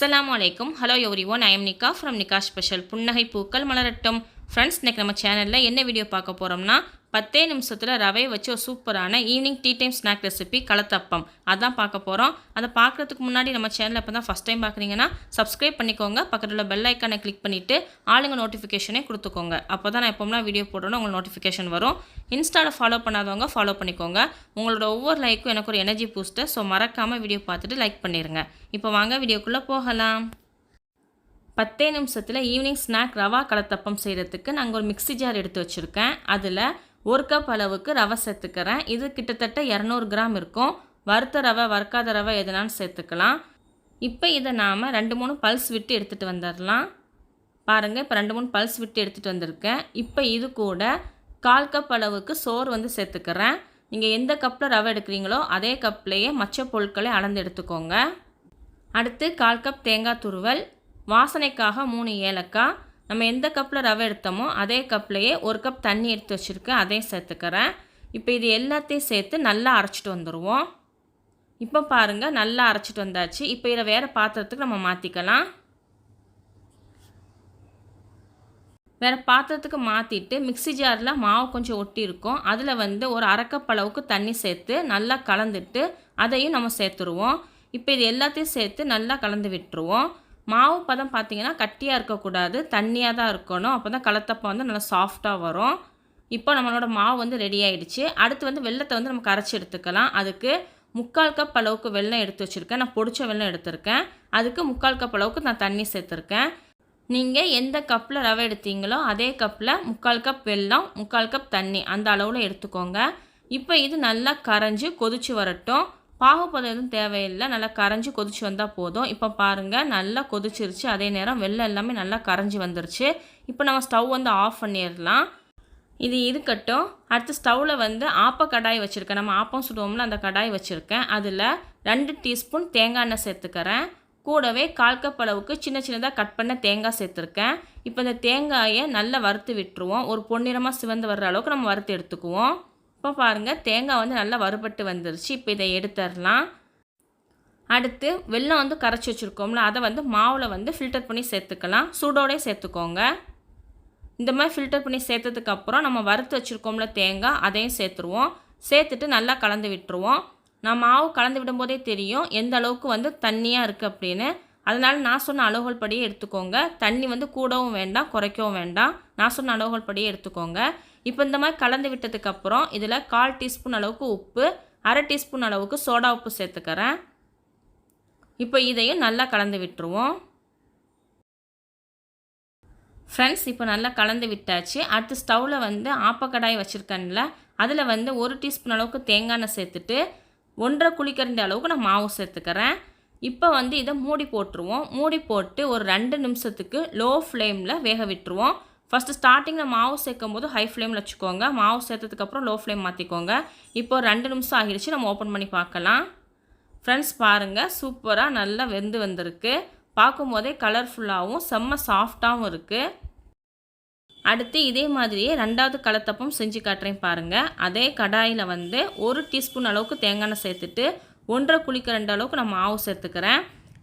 அஸ்லாம் வலைக்கும் hello everyone I am from Nikka special புன்னகை பூக்கள் மலரட்டும். ஃப்ரெண்ட்ஸ் இன்றைக்கி நம்ம சேனலில் என்ன வீடியோ பார்க்க போகிறோம்னா பத்தே நிமிஷத்தில் ரவை வச்சு ஒரு சூப்பரான evening tea time snack recipe கலத்தப்பம். அதான் பார்க்க போகிறோம் அதை பார்க்குறதுக்கு முன்னாடி நம்ம சேனலில் இப்போ தான் ஃபஸ்ட் டைம் பார்க்குறீங்கன்னா சப்ஸ்கிரைப் பண்ணிக்கோங்க. பக்கத்தில் உள்ள பெல் ஐக்கானை கிளிக் பண்ணிவிட்டு ஆளுங்க நோட்டிஃபிகேஷனே கொடுத்துக்கோங்க. அப்போ தான் நான் எப்போம்னா வீடியோ போடுறோன்னு உங்களுக்கு நோட்டிஃபிகேஷன் வரும். இன்ஸ்டாவில் ஃபாலோ பண்ணாதவங்க ஃபாலோ பண்ணிக்கோங்க. உங்களோட ஒவ்வொரு லைக்கும் எனக்கு ஒரு எனர்ஜி பூஸ்டர் ஸோ மறக்காமல் வீடியோ பார்த்துட்டு லைக் பண்ணிடுங்க இப்போ வாங்க வீடியோக்குள்ளே போகலாம். பத்தே நிமிஷத்தில் ஈவினிங் ஸ்நாக் ரவா கலத்தப்பம் செய்கிறதுக்கு நாங்கள் ஒரு மிக்ஸி ஜார் எடுத்து வச்சுருக்கேன். அதில் ஒரு கப் அளவுக்கு ரவை சேர்த்துக்கிறேன். இது கிட்டத்தட்ட இரநூறு கிராம் இருக்கும். வறுத்த ரவை வறுக்காத ரவை எதுனாலும் சேர்த்துக்கலாம். இப்போ இதை நாம் ரெண்டு மூணு பல்ஸ் விட்டு எடுத்துகிட்டு வந்துடலாம். பாருங்கள் இப்போ ரெண்டு மூணு பல்ஸ் விட்டு எடுத்துகிட்டு வந்திருக்கேன். இப்போ இது கூட கால் கப் அளவுக்கு சோறு வந்து சேர்த்துக்கிறேன். நீங்கள் எந்த கப்பில் ரவை எடுக்கிறீங்களோ அதே கப்லேயே மற்ற பொருட்களை அளந்து எடுத்துக்கோங்க. அடுத்து கால் கப் தேங்காய் துருவல். வாசனைக்காக மூணு ஏலக்காய். நம்ம எந்த கப்பில் ரவை எடுத்தோமோ அதே கப்லேயே ஒரு கப் தண்ணி எடுத்து வச்சுருக்கேன் அதையும் சேர்த்துக்கிறேன். இப்போ இது எல்லாத்தையும் சேர்த்து நல்லா அரைச்சிட்டு வந்துடுவோம் இப்போ பாருங்கள் நல்லா அரைச்சிட்டு வந்தாச்சு. இப்போ இதை வேறு பாத்திரத்துக்கு நம்ம மாற்றிக்கலாம் வேறு பாத்திரத்துக்கு மாற்றிட்டு மிக்ஸி ஜாரில் மாவு கொஞ்சம் ஒட்டி இருக்கும். அதில் வந்து ஒரு அரைக்கப் அளவுக்கு தண்ணி சேர்த்து நல்லா கலந்துட்டு அதையும் நம்ம சேர்த்துருவோம். இப்போ இது எல்லாத்தையும் சேர்த்து நல்லா கலந்து விட்டுருவோம். மாவு பதம் பார்த்திங்கன்னா கட்டியாக இருக்கக்கூடாது தண்ணியாக தான் இருக்கணும். அப்போ தான் கலத்தப்போ வந்து நல்லா சாஃப்டாக வரும். இப்போ நம்மளோட மாவு வந்து ரெடி ஆகிடுச்சு அடுத்து வந்து வெள்ளத்தை வந்து நம்ம கரைச்சி எடுத்துக்கலாம். அதுக்கு முக்கால் கப் அளவுக்கு வெல்லம் எடுத்து வச்சுருக்கேன். நான் பொடிச்ச வெல்லம் எடுத்திருக்கேன். அதுக்கு முக்கால் கப் அளவுக்கு நான் தண்ணி சேர்த்துருக்கேன். நீங்கள் எந்த கப்பில் ரவை எடுத்தீங்களோ அதே கப்பில் முக்கால் கப் வெல்லம் முக்கால் கப் தண்ணி அந்த அளவில் எடுத்துக்கோங்க. இப்போ இது நல்லா கரைஞ்சி கொதிச்சு வரட்டும். பாகுபதம் எதுவும் தேவையில்லை. நல்லா கரைஞ்சி கொதிச்சு வந்தால் போதும். இப்போ பாருங்கள் நல்லா கொதிச்சிருச்சு. அதே நேரம் வெள்ளம் எல்லாமே நல்லா கரைஞ்சி வந்துருச்சு. இப்போ நம்ம ஸ்டவ் வந்து ஆஃப் பண்ணிடலாம். இது இருக்கட்டும். அடுத்து ஸ்டவ்வில் வந்து ஆப்ப கடாய் வச்சுருக்கேன். நம்ம ஆப்பம் சுடுவோம்ல அந்த கடாய் வச்சுருக்கேன். அதில் ரெண்டு டீஸ்பூன் தேங்காய் எண்ணெய் சேர்த்துக்கிறேன். கூடவே கால் கப் அளவுக்கு சின்ன சின்னதாக கட் பண்ண தேங்காய் சேர்த்துருக்கேன். இப்போ இந்த தேங்காயை நல்லா வறுத்து விட்டுருவோம். ஒரு பொன்னிறமாக சிவந்து வர்ற அளவுக்கு நம்ம வறுத்து எடுத்துக்குவோம். இப்போ பாருங்கள் தேங்காய் வந்து நல்லா வறுபட்டு வந்துருச்சு. இப்போ இதை எடுத்துடலாம். அடுத்து வெல்லம் வந்து கரைச்சி வச்சுருக்கோம்ல அதை வந்து மாவில் வந்து ஃபில்டர் பண்ணி சேர்த்துக்கலாம். சூடோடே சேர்த்துக்கோங்க. இந்த மாதிரி ஃபில்டர் பண்ணி சேர்த்ததுக்கப்புறம் நம்ம வறுத்து வச்சுருக்கோம்ல தேங்காய் அதையும் சேர்த்துருவோம். சேர்த்துட்டு நல்லா கலந்து விட்டுருவோம். நான் மாவு கலந்து விடும்போதே தெரியும் எந்த அளவுக்கு வந்து தண்ணியாக இருக்குது அப்படின்னு. அதனால் நான் சொன்ன அளவுகள் படியே எடுத்துக்கோங்க. தண்ணி வந்து கூடவும் வேண்டாம் குறைக்கவும் வேண்டாம். நான் சொன்ன அளவுகள் படியே எடுத்துக்கோங்க. இப்போ இந்த மாதிரி கலந்து விட்டதுக்கப்புறம் இதில் கால் டீஸ்பூன் அளவுக்கு உப்பு அரை டீஸ்பூன் அளவுக்கு சோடா உப்பு சேர்த்துக்கிறேன். இப்போ இதையும் நல்லா கலந்து விட்டுருவோம். ஃப்ரெண்ட்ஸ் இப்போ நல்லா கலந்து விட்டாச்சு. அடுத்து ஸ்டவ்வில் வந்து ஆப்பக்கடாய் வச்சுருக்கேன்ல அதில் வந்து ஒரு டீஸ்பூன் அளவுக்கு தேங்காய் எண்ணெய் சேர்த்துட்டு ஒன்றரை குழிக்கரண்டி அளவுக்கு நான் மாவு சேர்த்துக்கிறேன். இப்போ வந்து இதை மூடி போட்டுருவோம். மூடி போட்டு ஒரு ரெண்டு நிமிஷத்துக்கு லோ ஃப்ளேமில் வேக விட்டுருவோம். ஃபஸ்ட்டு ஸ்டார்டிங்கில் மாவு சேர்க்கும் போது ஹை ஃப்ளேமில் வச்சுக்கோங்க. மாவு சேர்த்ததுக்கப்புறம் லோ ஃப்ளேம் மாற்றிக்கோங்க இப்போ ரெண்டு நிமிஷம் ஆகிடுச்சு. நம்ம ஓப்பன் பண்ணி பார்க்கலாம். ஃப்ரெண்ட்ஸ் பாருங்கள் சூப்பராக நல்லா வெந்து வந்திருக்கு. பார்க்கும்போதே கலர்ஃபுல்லாகவும் செம்ம சாஃப்டாகவும் இருக்குது அடுத்து இதே மாதிரியே ரெண்டாவது கலத்தப்பம் செஞ்சு காட்டுறேன் பாருங்கள் அதே கடாயில் வந்து ஒரு டீஸ்பூன் அளவுக்கு தேங்காய் எண்ணெய் சேர்த்துட்டு ஒன்றரை குளிக்க ரெண்டு அளவுக்கு நான் மாவு சேர்த்துக்கிறேன்.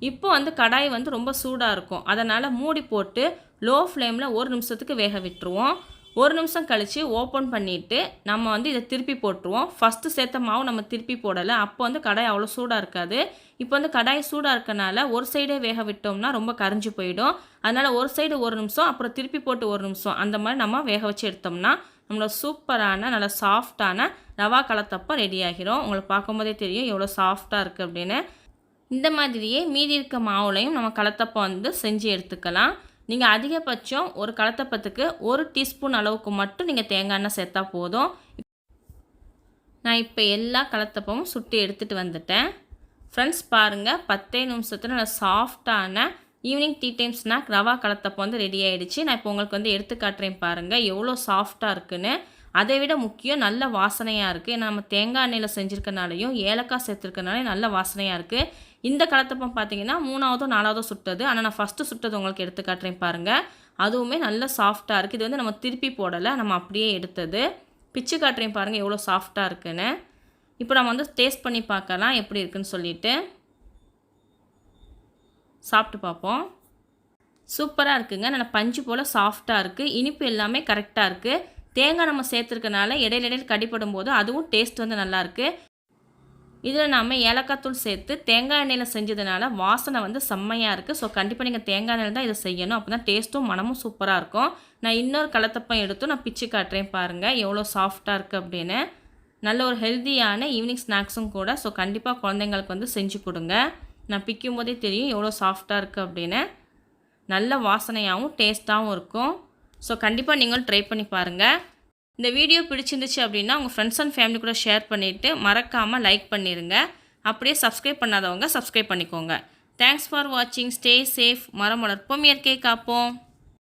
இப்போ வந்து கடாய் வந்து ரொம்ப சூடாக இருக்கும். அதனால் மூடி போட்டு லோ ஃப்ளேமில் ஒரு நிமிஷத்துக்கு வேக விட்டுருவோம். ஒரு நிமிஷம் கழித்து ஓப்பன் பண்ணிவிட்டு நம்ம வந்து இதை திருப்பி போட்டுருவோம். ஃபஸ்ட்டு சேர்த்த மாவு நம்ம திருப்பி போடலை. அப்போ வந்து கடாய் அவ்வளோ சூடாக இருக்காது. இப்போ வந்து கடாய் சூடாக இருக்கனால ஒரு சைடே வேக விட்டோம்னா ரொம்ப கரைஞ்சி போயிடும். அதனால் ஒரு சைடு ஒரு நிமிஷம் அப்புறம் திருப்பி போட்டு ஒரு நிமிஷம். அந்த மாதிரி நம்ம வேக வச்சு எடுத்தோம்னா நம்மளோட சூப்பரான நல்ல சாஃப்டான ரவா கலத்தப்போ ரெடி ஆகிரும். உங்களுக்கு பார்க்கும்போதே தெரியும் எவ்வளோ சாஃப்டாக இருக்குது அப்படின்னு. இந்த மாதிரியே மீதி இருக்க மாவுலையும் நம்ம கலத்தப்பம் வந்து செஞ்சு எடுத்துக்கலாம். நீங்கள் அதிகபட்சம் ஒரு கலத்தப்பத்துக்கு ஒரு டீஸ்பூன் அளவுக்கு மட்டும் நீங்கள் தேங்காய் எண்ணெய் சேர்த்தா போதும். நான் இப்போ எல்லா கலத்தப்பமும் சுட்டு எடுத்துகிட்டு வந்துட்டேன். ஃப்ரெண்ட்ஸ் பாருங்கள் பத்தே நிமிஷத்தில் நல்லா சாஃப்டான ஈவினிங் டீ டைம் ஸ்நாக் ரவா கலத்தப்பம் வந்து ரெடி ஆகிடுச்சு நான் இப்போ உங்களுக்கு வந்து எடுத்து காட்டுறேன் பாருங்கள் எவ்வளோ சாஃப்டாக இருக்குன்னு. அதை விட முக்கியம் நல்ல வாசனையாக இருக்குது ஏன்னா நம்ம தேங்காய் எண்ணெயில் செஞ்சுருக்கனாலையும் ஏலக்காய் சேர்த்துருக்கனாலையும் நல்ல வாசனையாக இருக்குது இந்த கலத்தப்பம் பார்த்தீங்கன்னா மூணாவதோ நாலாவதோ சுட்டது. ஆனால் நான் ஃபஸ்ட்டு சுட்டது உங்களுக்கு எடுத்து காட்டுறேன் பாருங்கள் அதுவுமே நல்ல சாஃப்டாக இருக்குது இது வந்து நம்ம திருப்பி போடலை. நம்ம அப்படியே எடுத்தது. பிச்சு காட்டுறேன் பாருங்கள் எவ்வளோ சாஃப்டாக இருக்குன்னு. இப்போ நம்ம வந்து டேஸ்ட் பண்ணி பார்க்கலாம் எப்படி இருக்குன்னு சொல்லிட்டு. சாப்பிட்டு பார்ப்போம். சூப்பராக இருக்குங்க. நல்லா பஞ்சு போல் சாஃப்டாக இருக்குது இனிப்பு எல்லாமே கரெக்டாக இருக்குது தேங்காய் நம்ம சேர்த்துருக்கனால இடையில இடையில் கடிப்படும் போது அதுவும் டேஸ்ட் வந்து நல்லாயிருக்கு இதில் நாம் ஏலக்காய் தூள் சேர்த்து தேங்காய் எண்ணெயில் செஞ்சதுனால வாசனை வந்து செம்மையாக இருக்குது ஸோ கண்டிப்பாக நீங்கள் தேங்காய் எண்ணெயில் தான் இதை செய்யணும். அப்போ தான் டேஸ்ட்டும் மனமும் சூப்பராக இருக்கும். நான் இன்னொரு கலத்தப்பம் எடுத்து நான் பிச்சு காட்டுறேன் பாருங்கள் எவ்வளோ சாஃப்டாக இருக்குது அப்படின்னு. நல்ல ஒரு ஹெல்த்தியான ஈவினிங் ஸ்நாக்ஸும் கூட. ஸோ கண்டிப்பாக குழந்தைங்களுக்கு வந்து செஞ்சு கொடுங்க. நான் பிக்கும் போதே தெரியும் எவ்வளோ சாஃப்டாக இருக்குது அப்படின்னு. நல்ல வாசனையாகவும் டேஸ்ட்டாகவும் இருக்கும். ஸோ கண்டிப்பாக நீங்களும் ட்ரை பண்ணி பாருங்கள் இந்த வீடியோ பிடிச்சிருந்துச்சு அப்படின்னா உங்கள் ஃப்ரெண்ட்ஸ் அண்ட் ஃபேமிலி கூட ஷேர் பண்ணிவிட்டு மறக்காமல் லைக் பண்ணிடுங்க அப்படியே சப்ஸ்கிரைப் பண்ணாதவங்க சப்ஸ்கிரைப் பண்ணிக்கோங்க. தேங்க்ஸ் ஃபார் வாட்சிங் ஸ்டே சேஃப் மரம் வளர்ப்போம். இயற்கை காப்போம்.